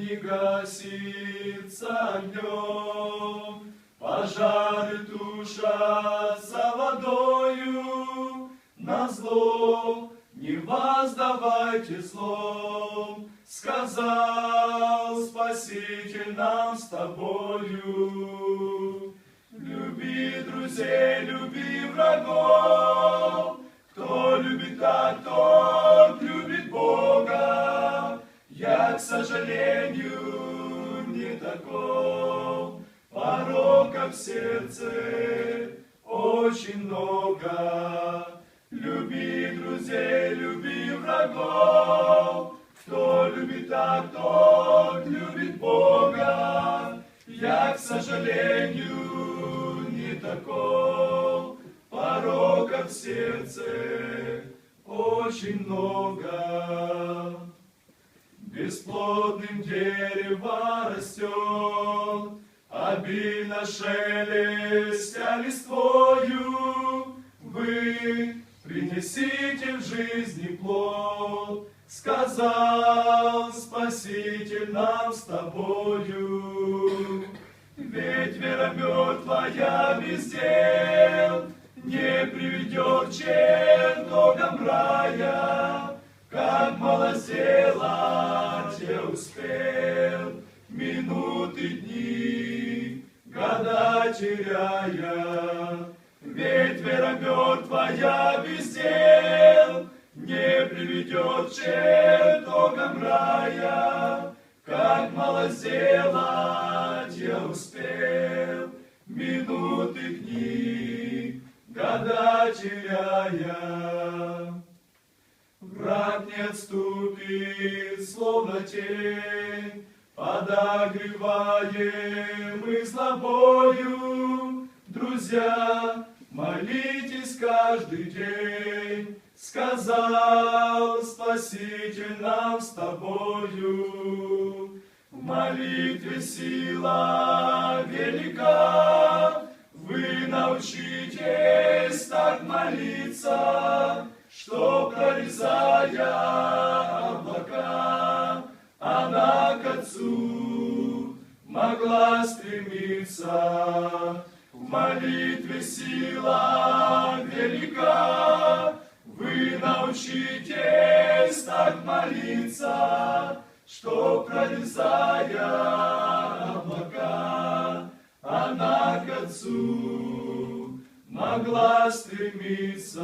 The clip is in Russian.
не гасится огнем, Пожары тушатся водою, на зло не воздавайте злом, Сказал Спаситель нам с тобою. Люби друзей, люби врагов, Кто любит так, тот таков, Порока в сердце очень много. Люби друзей, люби врагов, Кто любит так, тот любит Бога. Я, к сожалению, не таков, Порока в сердце очень много. Бесплодным дерево растет, Обильно шелестя листвою, Вы принесите в жизни плод, Сказал Спаситель нам с тобою. Ведь вера мертвая без дел Не приведет к успел, Минуты, дни, года теряя. Ведь вера мертвая без дел Не приведет к чертогам рая, Как мало сделать я успел, Минуты, дни, года теряя. Не отступит, словно тень, Подогреваемый злобою, Друзья, молитесь каждый день, Сказал Спаситель нам с тобою. В молитве сила велика, Вы научитесь так молиться, Что, прорезая облака, Она к Отцу могла стремиться. В молитве сила велика, Вы научитесь так молиться, Что, прорезая могла стремиться.